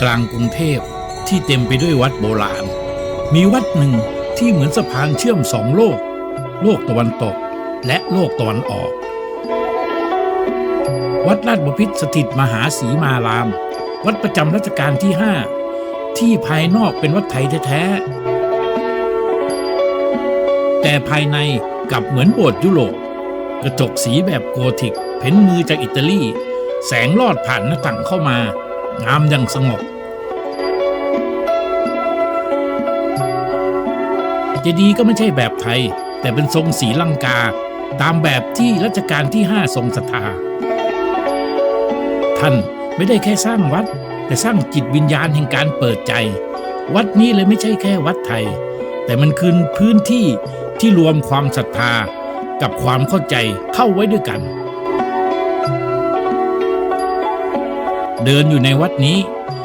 กลางกรุงเทพที่เต็มไปด้วยวัดโบราณ มีวัดหนึ่งที่เหมือนสะพานเชื่อมสองโลก โลกตะวันตกและโลกตะวันออก วัดราชบพิตรสถิตมหาสีมาราม วัดประจำรัชกาลที่5ที่ภายนอกเป็นวัดไทยแท้ๆแต่ภายในกลับเหมือนโบสถ์ยุโรปกระจกสีแบบโกธิก เพ้นมือจากอิตาลี แสงลอดผ่านหน้าต่างเข้ามา งามอย่างสงบเจดีย์ก็ไม่ใช่แบบไทย แต่เป็นทรงสีลังกา ตามแบบที่รัชกาลที่5ทรงศรัทธา ท่านไม่ได้แค่สร้างวัด แต่สร้างจิตวิญญาณแห่งการเปิดใจ วัดนี้เลยไม่ใช่แค่วัดไทย แต่มันคือพื้นที่ที่รวมความศรัทธากับความเข้าใจเข้าไว้ด้วยกัน เดินอยู่ในวัดนี้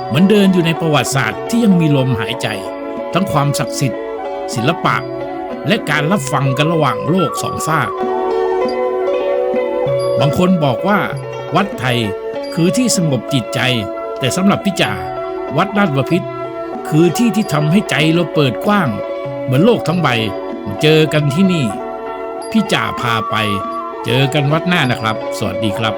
เหมือนเดินอยู่ในประวัติศาสตร์ที่ยังมีลมหายใจ ทั้งความศักดิ์สิทธิ์ ศิลปะ และการรับฟังกันระหว่างโลกสองฝากบางคนบอกว่า วัดไทยคือที่สงบจิตใจ แต่สำหรับพี่จ่าวัดราชบพิตรคือที่ที่ทำให้ใจเราเปิดกว้าง เหมือนโลกทั้งใบเจอกันที่นี่ พี่จ่าพาไป เจอกันวัดหน้านะครับ สวัสดีครับ